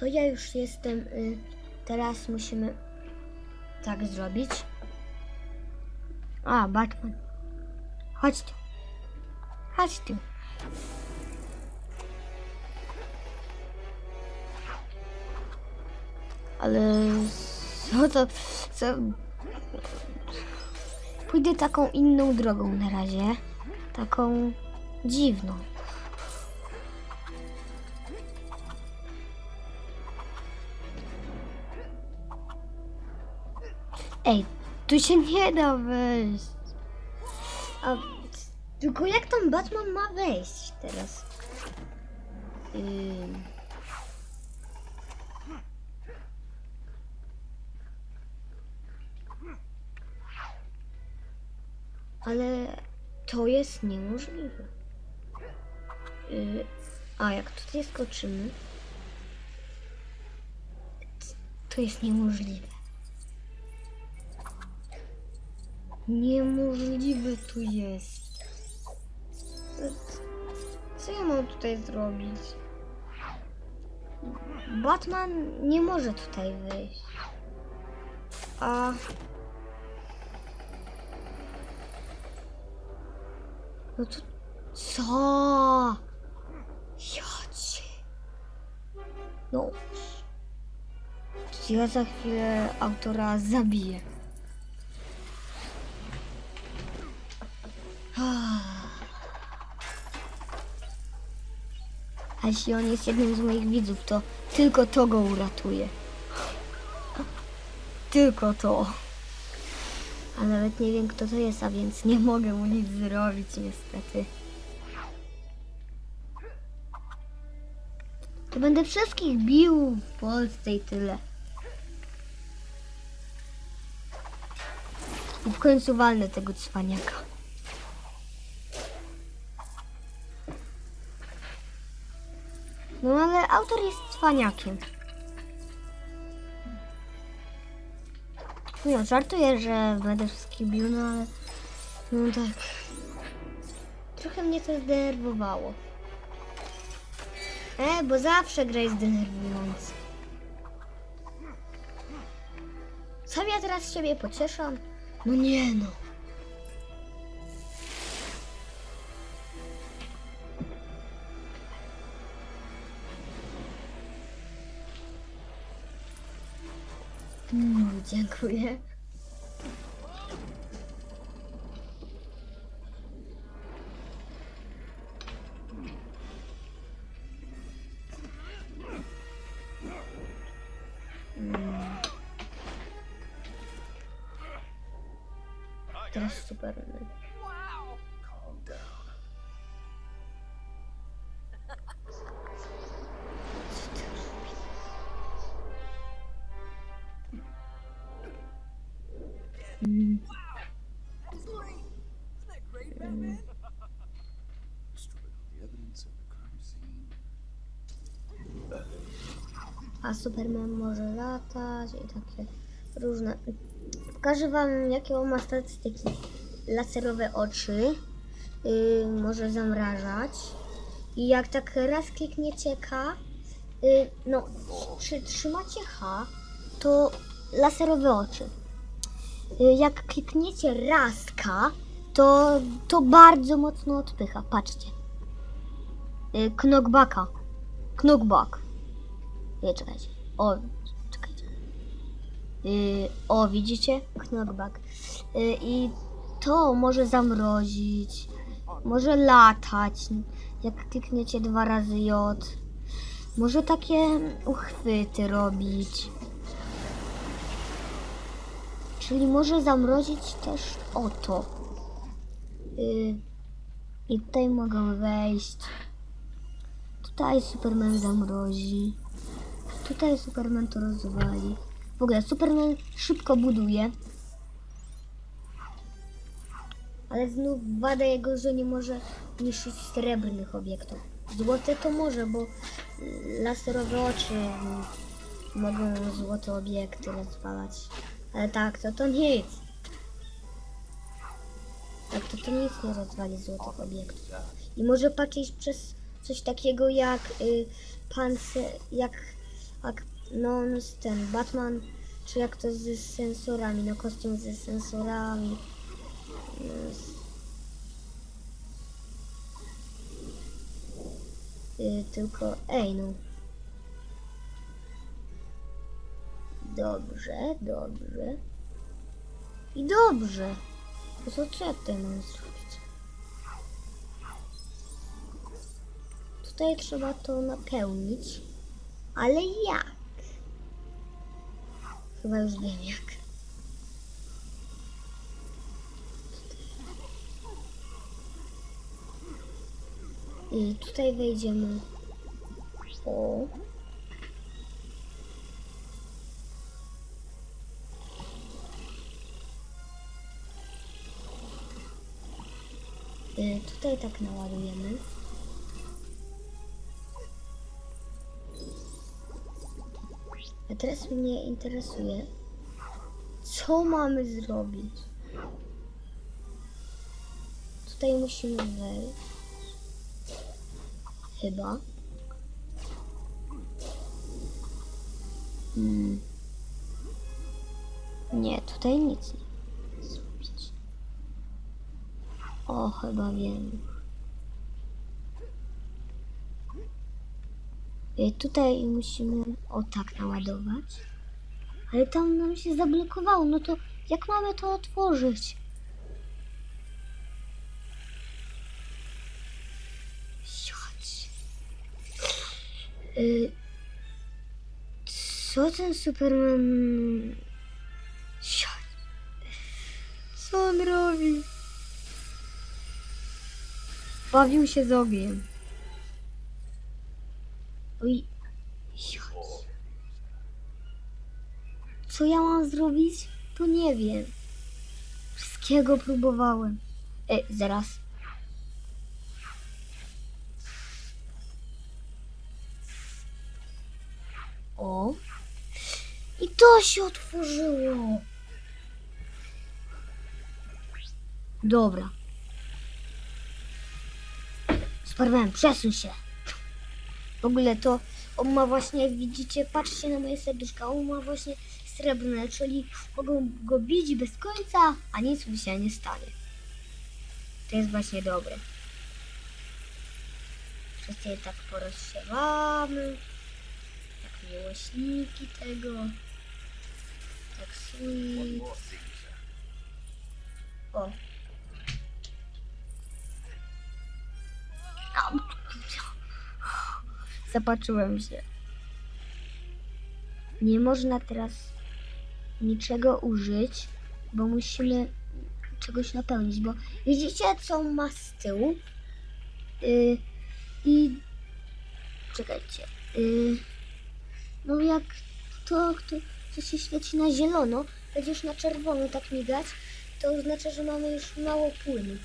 To ja już jestem. Y, teraz musimy tak zrobić. A, Batman. Chodź tu. Chodź tu. Ale co to, co... Pójdę taką inną drogą na razie. Taką dziwną. Ej, tu się nie da wejść. A, tylko jak tam Batman ma wejść teraz? Ale to jest niemożliwe. Yy, a jak tutaj skoczymy, to jest niemożliwe. Niemożliwe tu jest. Co- ja mam tutaj zrobić? Batman nie może tutaj wyjść. A No to co? Jocie. No. Ja za chwilę autora zabiję. A jeśli on jest jednym z moich widzów, to tylko to go uratuje. Tylko to. A nawet nie wiem kto to jest, a więc nie mogę mu nic zrobić niestety. To będę wszystkich bił w Polsce i tyle. I w końcu walnę tego cwaniaka. No ale autor jest cwaniakiem. Nie, żartuję, że będę wszystkich bił, no ale... No tak... Trochę mnie to zdenerwowało. E, bo zawsze gra jest denerwująca. Sam ja teraz siebie pocieszam? No nie no. Mm, dziękuję. Teraz super. A Superman może latać i takie różne. Pokażę wam jakie on ma statystyki. Laserowe oczy, yy, może zamrażać. I jak tak raz klikniecie K, yy, no, czy trzymacie H, to laserowe oczy. Yy, jak klikniecie raz K, to, to bardzo mocno odpycha. Patrzcie. Yy, knockbacka. Knockback. Nie, czekajcie. O, czekajcie. Yy, o, widzicie? Knockback. Yy, I to może zamrozić, może latać, jak klikniecie dwa razy J. Może takie uchwyty robić. Czyli może zamrozić też oto. Yy, I tutaj mogę wejść. Tutaj Superman zamrozi. Tutaj Superman to rozwali. W ogóle Superman szybko buduje. Ale znów wada jego, że nie może niszczyć srebrnych obiektów. Złote to może, bo laserowe oczy mogą złote obiekty rozwalać. Ale tak, to to nic. Tak, to to nic nie rozwali złotych obiektów. I może patrzeć przez coś takiego jak y, pancer, jak ak- no jest ten Batman, czy jak to z sensorami, no kostium ze sensorami. Y, tylko, ej no. Dobrze, dobrze. I dobrze. No to co ja tutaj mam zrobić? Tutaj trzeba to napełnić. Ale jak? Chyba już wiem jak. I tutaj wejdziemy. O. Y, Tutaj tak naładujemy. A teraz mnie interesuje, co mamy zrobić. Tutaj musimy wejść. Chyba. Hmm. Nie, tutaj nic nie zrobić. O, chyba wiem. Tutaj musimy o tak naładować. Ale tam nam się zablokowało. No to jak mamy to otworzyć? Siadź. Y, co ten Superman... Co on robi? Bawił się z ogniem. Oj. Co ja mam zrobić? To nie wiem. Wszystkiego próbowałem. Ej, zaraz. O. I to się otworzyło. Dobra. Superman, przesuń się. W ogóle to on ma właśnie, widzicie, patrzcie na moje serduszka, on ma właśnie srebrne, czyli mogą go bić bez końca, a nic mu się nie stanie. To jest właśnie dobre. Wszyscy je tak porozsiewamy. Tak miłośniki tego. Tak sweet. O. Au. Zapatrzyłem się. Nie można teraz niczego użyć, bo musimy czegoś napełnić, bo widzicie co ma z tyłu? Yy, I czekajcie. Yy, no jak to, to, co się świeci na zielono, będzie już na czerwono tak migać, to oznacza, że mamy już mało płynu.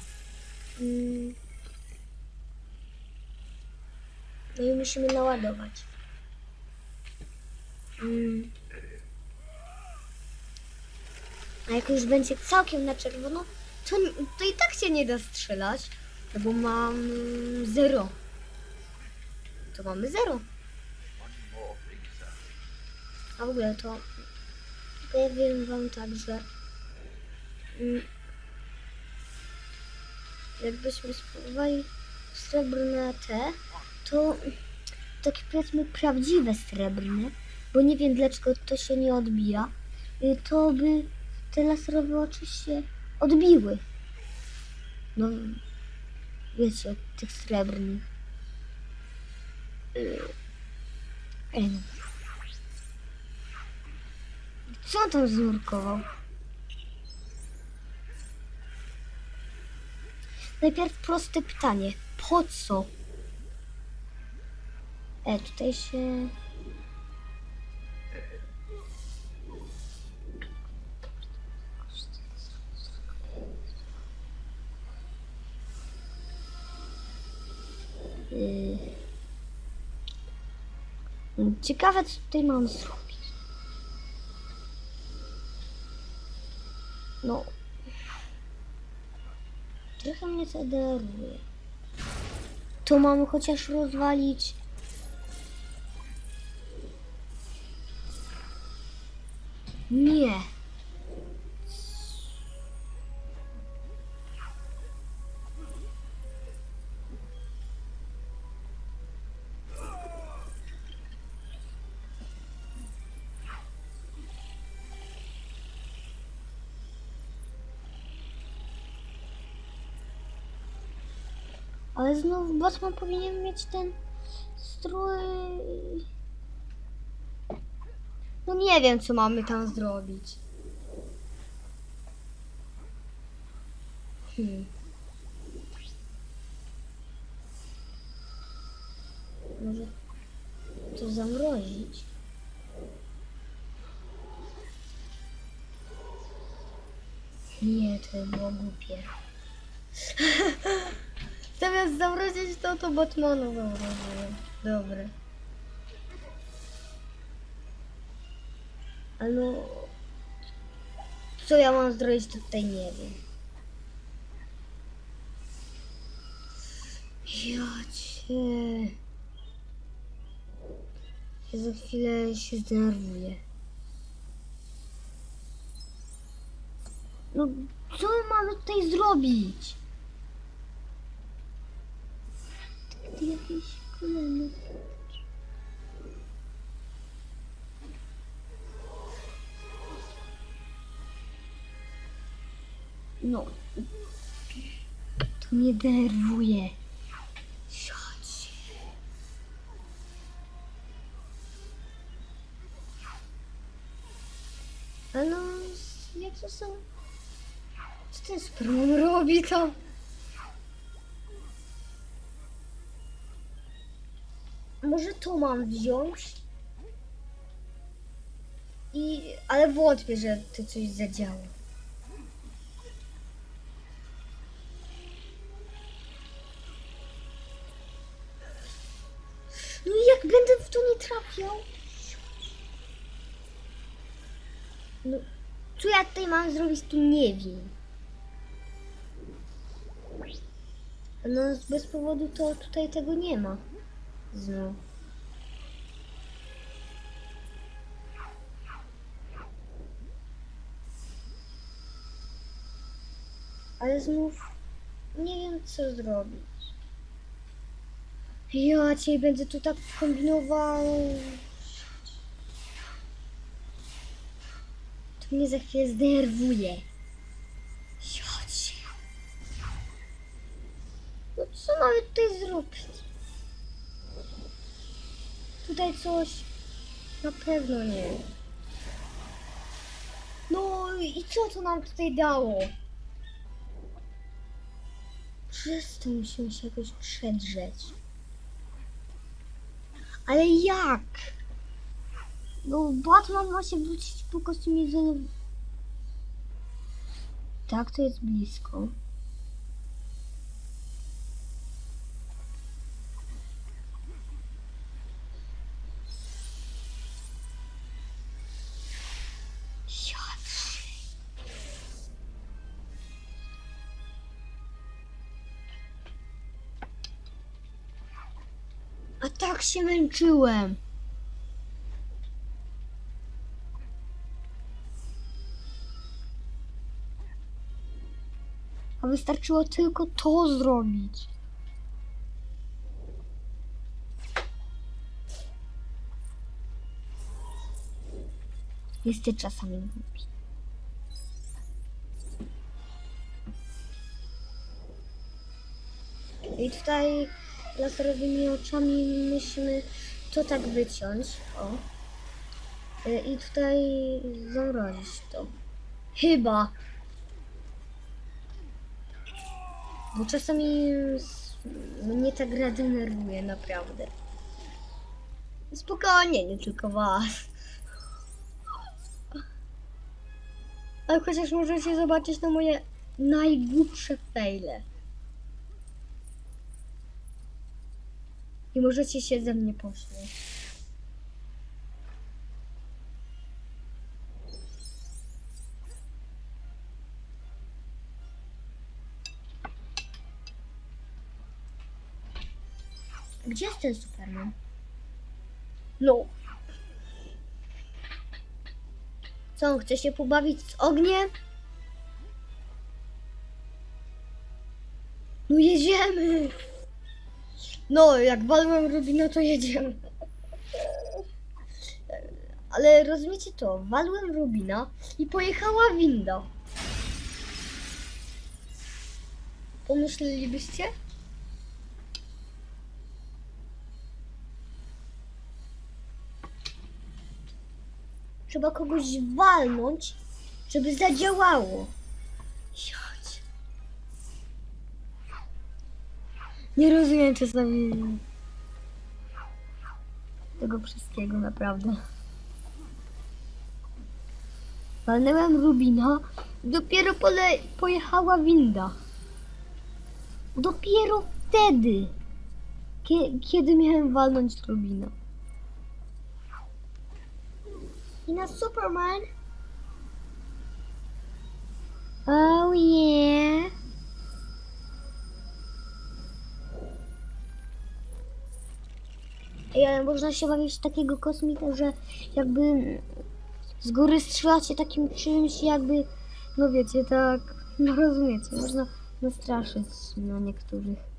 Yy. No i musimy naładować. Mm. A jak już będzie całkiem na czerwono, to, to i tak się nie da strzelać, no bo mam zero. To mamy zero. A w ogóle to powiem wam tak, że mm, jakbyśmy spróbowali srebrne te, to takie powiedzmy prawdziwe srebrne, bo nie wiem dlaczego to się nie odbija, y, to by te laserowe oczy się odbiły. No, wiecie, od tych srebrnych. Y. Co tam znurkował? Najpierw proste pytanie. Po co? E, tutaj się... Yy. Ciekawe, co tutaj mam zrobić. No. Trochę mnie to. To mamy chociaż rozwalić Nie. Ale znów Batman powinien mieć ten strój. No nie wiem, co mamy tam zrobić. Hmm. Może to zamrozić? Nie, to by było głupie. Zamiast zamrozić to, to Batmanu zamroziłem. Dobre. No... Co ja mam zrobić, tutaj nie wiem. Ja cię... Ja za chwilę się zdenerwuję. No, co my mamy tutaj zrobić? Ty jakiś kolejny. No. To mnie denerwuje. Siadź. Ale no, jak to są... Co ten Superman robi to? Może to mam wziąć? I... Ale wątpię, że to coś zadziała. No i jak będę w to nie trafiał? No, co ja tutaj mam zrobić, tu nie wiem. No, bez powodu to tutaj tego nie ma. Znów. Ale znów nie wiem co zrobić. Ja cię będę tu tak kombinował. To mnie za chwilę zdenerwuje. Chodź. No co mamy tutaj zrobić? Tutaj coś na pewno nie. No i co to nam tutaj dało? Musimy się jakoś przedrzeć. Ale jak? No Batman ma się wrócić po kostiumie z... Tak, to jest blisko. Się męczyłem. A wystarczyło tylko to zrobić. Jest czasami głupi. I tutaj laserowymi oczami musimy to tak wyciąć. O. Y, I tutaj zamrozić to. Chyba. Bo czasami mnie ta gra denerwuje, naprawdę. Spokojnie, nie tylko was. Ale chociaż możecie zobaczyć na moje najgłupsze faile. I możecie się ze mnie pośmiać. Gdzie jest ten Superman? No. Co, chce się pobawić z ogniem? No jedziemy! No, jak walłem Rubina, to jedziemy. Ale rozumiecie to, walłem Rubina i pojechała winda. Pomyślelibyście? Trzeba kogoś walnąć, żeby zadziałało. Nie rozumiem czasami tego wszystkiego, naprawdę. Walnęłam Rubina, dopiero pole pojechała winda. Dopiero wtedy, kie- kiedy miałem walnąć Rubina. I na Superman. Oh yeah. Ale można się bawić takiego kosmita, że jakby z góry strzelacie takim czymś jakby, no wiecie, tak, no rozumiecie, można nastraszyć no niektórych.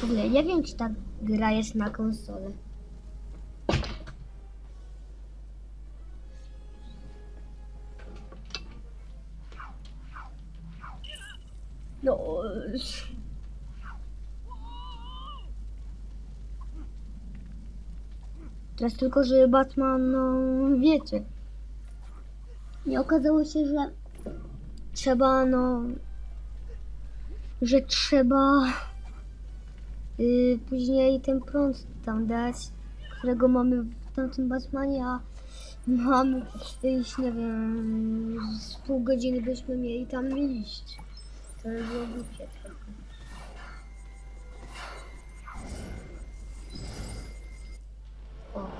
W ogóle nie wiem, czy ta gra jest na konsolę. No. Teraz tylko, że Batman, no wiecie. Nie okazało się, że trzeba, no. Że trzeba y, później ten prąd tam dać, którego mamy w tamtym Batmanie, a mamy iść, nie wiem, z pół godziny byśmy mieli tam iść. To by było głupie trochę. O.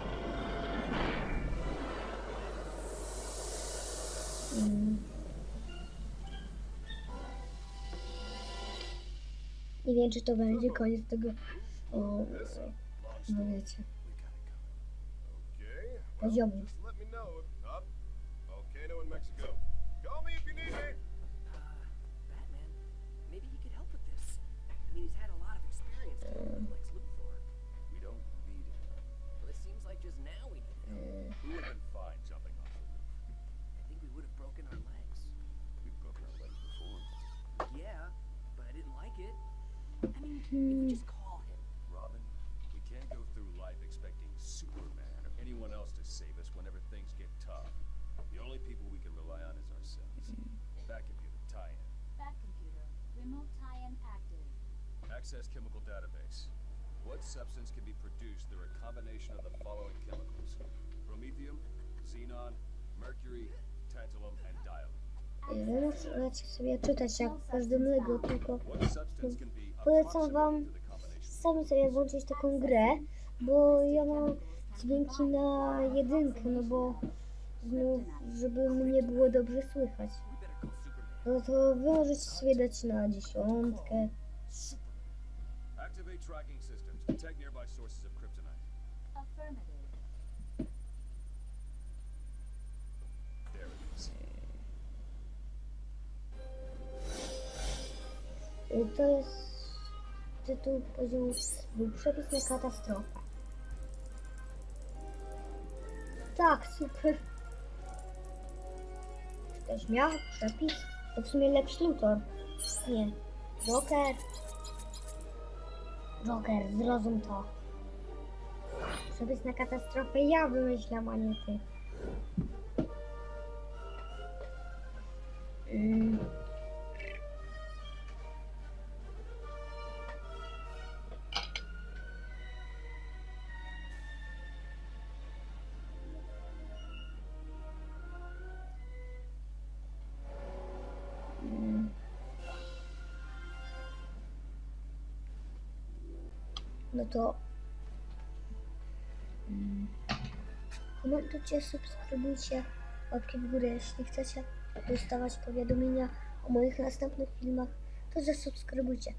Mm. Nie wiem, czy to będzie koniec tego. O, no wiecie. Poziomu. I we just call him. Robin, we can't go through life expecting Superman or anyone else to save us whenever things get tough. The only people we can rely on is ourselves. Back computer, tie-in. Back computer. Remote tie-in active. Access chemical database. What substance can be produced through a combination of the following chemicals? Promethium, xenon, mercury, tantalum, and dialum. Wy możecie sobie czytać jak w każdym Lego, tylko What substance can be polecam wam sami sobie włączyć taką grę, bo ja mam dźwięki na jedynkę, no bo znów, żeby mnie było dobrze słychać. No to wy możecie sobie dać na dziesiątkę. Activate tracking systems. Detect nearby sources of kryptonite. Affirmative. There it is. Tytuł poziomu, był przepis na katastrofę. Tak, super. Czy ktoś miał przepis? To w sumie Lex Luthor. Nie. Joker. Joker, zrozum to. Przepis na katastrofę ja wymyślam, a nie ty. No to mm, komentujcie, subskrybujcie, łapki w górę, jeśli chcecie dostawać powiadomienia o moich następnych filmach, to zasubskrybujcie.